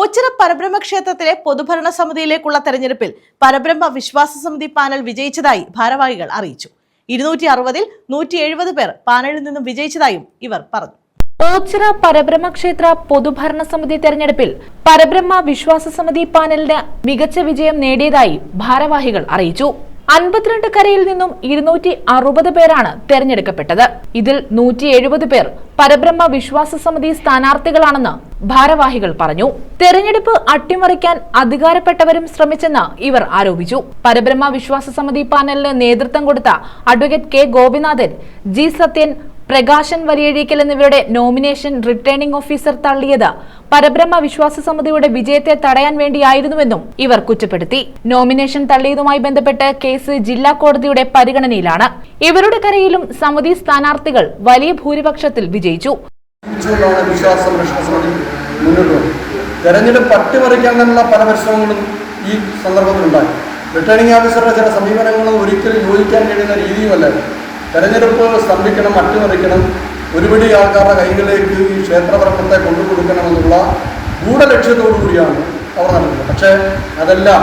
ഓച്ചിറ പരബ്രഹ്മ ക്ഷേത്രത്തിലെ പൊതുഭരണ സമിതിയിലേക്കുള്ള തെരഞ്ഞെടുപ്പിൽ പരബ്രഹ്മ വിശ്വാസ സമിതി പാനൽ വിജയിച്ചതായി ഭാരവാഹികൾ അറിയിച്ചു. ഇരുന്നൂറ്റി അറുപതിൽ നൂറ്റി എഴുപത് പേർ പാനലിൽ നിന്നും വിജയിച്ചതായും ഇവർ പറഞ്ഞു. ഓച്ചിറ പരബ്രഹ്മക്ഷേത്ര പൊതുഭരണ സമിതി തെരഞ്ഞെടുപ്പിൽ പരബ്രഹ്മ വിശ്വാസ സമിതി പാനലിന് മികച്ച വിജയം നേടിയതായി ഭാരവാഹികൾ അറിയിച്ചു. അൻപത്തിരണ്ട് കരയിൽ നിന്നും ഇരുന്നൂറ്റി അറുപത് പേരാണ് തെരഞ്ഞെടുക്കപ്പെട്ടത്. ഇതിൽ നൂറ്റി എഴുപത് പേർ പരബ്രഹ്മ വിശ്വാസ സമിതി സ്ഥാനാർത്ഥികളാണെന്ന് ഭാരവാഹികൾ പറഞ്ഞു തെരഞ്ഞെടുപ്പ് അട്ടിമറിക്കാൻ അധികാരപ്പെട്ടവരും ശ്രമിച്ചെന്ന് ഇവർ ആരോപിച്ചു. പരബ്രഹ്മ വിശ്വാസ സമിതി പാനലിന് നേതൃത്വം കൊടുത്ത advocate K Gopinathan G Sathyan Prakashan Valiyazheekal എന്നിവരുടെ നോമിനേഷൻ റിട്ടേണിംഗ് ഓഫീസർ തള്ളിയത് പരബ്രഹ്മ വിശ്വാസ സമിതിയുടെ വിജയത്തെ തടയാൻ വേണ്ടിയായിരുന്നുവെന്നും ഇവർ കുറ്റപ്പെടുത്തി. നോമിനേഷൻ തള്ളിയതുമായി ബന്ധപ്പെട്ട് കേസ് ജില്ലാ കോടതിയുടെ പരിഗണനയിലാണ്. ഇവരുടെ കരയിലും സമിതി സ്ഥാനാർത്ഥികൾ വലിയ ഭൂരിപക്ഷത്തിൽ വിജയിച്ചു. ഉച്ചകൊണ്ടാണ് വിശ്വാസ സംരക്ഷണ സമിതി മുന്നോട്ട് വന്നത്. തെരഞ്ഞെടുപ്പ് അട്ടിമറിക്കാൻ തന്നെയുള്ള പല പരിശ്രമങ്ങളും ഈ സന്ദർഭത്തിലുണ്ടായി. റിട്ടേണിംഗ് ഓഫീസറുടെ ചില സമീപനങ്ങളും ഒരിക്കലും യോജിക്കാൻ കഴിയുന്ന രീതിയുമല്ല തെരഞ്ഞെടുപ്പ് സ്തംഭിക്കണം അട്ടിമറിക്കണം ഒരുപടി ആൾക്കാരുടെ കൈകളിലേക്ക് ഈ ക്ഷേത്രഭരണത്തെ കൊണ്ടുകൊടുക്കണമെന്നുള്ള ഗൂഢലക്ഷ്യത്തോടു കൂടിയാണ് അവർ നടക്കുന്നത് പക്ഷേ അതെല്ലാം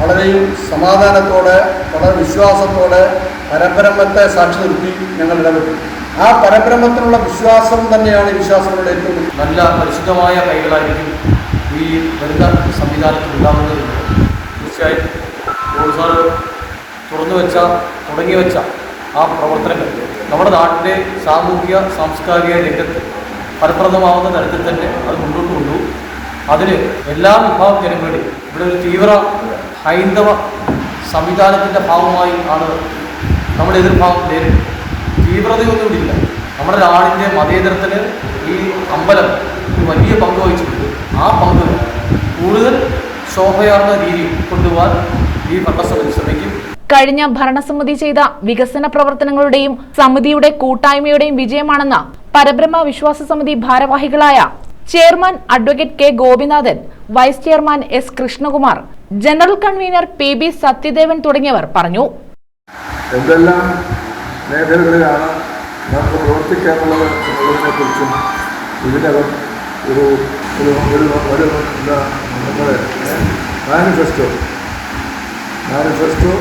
വളരെയും സമാധാനത്തോടെ വളരെ വിശ്വാസത്തോടെ പരമ്പരമത്തെ സാക്ഷി നിർത്തി ഞങ്ങൾ ഇടപെട്ടു ആ പരബ്രഹ്മത്തിനുള്ള വിശ്വാസം തന്നെയാണ് ഈ വിശ്വാസങ്ങളുടെ ഏറ്റവും നല്ല പരിശുദ്ധമായ കൈകളായിരിക്കും ഈ വരുന്ന സംവിധാനത്തിൽ ഉണ്ടാകുന്നത് തീർച്ചയായും സാർ തുറന്നു വെച്ച തുടങ്ങി വെച്ച ആ പ്രവർത്തനങ്ങൾ നമ്മുടെ നാട്ടിലെ സാമൂഹിക സാംസ്കാരിക രംഗത്ത് ഫലപ്രദമാവുന്ന തരത്തിൽ തന്നെ അത് മുന്നോട്ട് കൊണ്ടുപോകും അതിന് എല്ലാ വിഭാഗം ജനങ്ങളുടെയും ഇവിടെ ഒരു തീവ്ര ഹൈന്ദവ സംവിധാനത്തിന്റെ ഭാഗമായി ആണ് നമ്മുടെ എതിർഭാഗം നേരിടുന്നത്. തീവ്രതയൊന്നും ഇല്ല. നമ്മുടെ നാടിന്റെ മതേതരത്തിന് ഈ അമ്പലം ഒരു വലിയ പങ്ക് വഹിച്ചിട്ടുണ്ട്. ആ പങ്ക് കൂടുതൽ ശോഭയാർന്ന രീതിയിൽ കൊണ്ടുപോകാൻ ഈ ഭരണസമിതി ശ്രമിക്കും. കഴിഞ്ഞ ഭരണസമിതി ചെയ്ത വികസന പ്രവർത്തനങ്ങളുടെയും സമിതിയുടെ കൂട്ടായ്മയുടെയും വിജയമാണെന്ന് പരബ്രഹ്മ വിശ്വാസ സമിതി ഭാരവാഹികളായ chairman advocate K Gopinathan vice chairman S Krishnakumar general convener P B Sathyadevan തുടങ്ങിയവർ പറഞ്ഞു. എന്തെല്ലാം മേഖലകളിലാണ് നമുക്ക് പ്രവർത്തിക്കാനുള്ളത് എന്നുള്ളതിനെക്കുറിച്ചും ഇതിനകം ഒരു ഒരു ഒരു ഒരു എന്താ നമ്മുടെ മാനിഫെസ്റ്റോ മാനിഫെസ്റ്റോ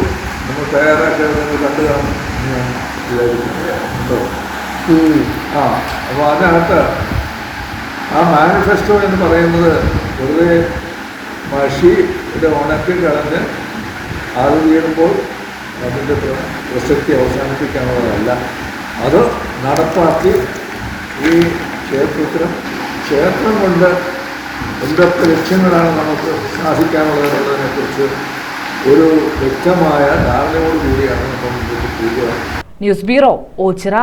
നമ്മൾ തയ്യാറാക്കിയതെന്ന് കണ്ടു കാണും ഞാൻ വിചാരിക്കുന്നു. ആ അപ്പോൾ അതിനകത്ത് ആ മാനിഫെസ്റ്റോ എന്ന് പറയുന്നത് വെറുതെ മഷി ഇത് ഉണക്കി കളഞ്ഞ് അത് വീഴുമ്പോൾ അതിന്റെ പ്ര- പ്രസക്തി അവസാനിപ്പിക്കാനുള്ളതല്ല അത് നടപ്പാക്കി ഈ ക്ഷേത്രത്തിനും ക്ഷേത്രം കൊണ്ട് എന്തൊക്കെ ലക്ഷ്യങ്ങളാണ് നമുക്ക് സാധിക്കാനുള്ളത് എന്നുള്ളതിനെക്കുറിച്ച് ഒരു വ്യക്തമായ ധാരണയോടുകൂടിയാണ് നമ്മൾ മുന്നോട്ട് പോവുക ന്യൂസ് ബ്യൂറോ ഓച്ചിറ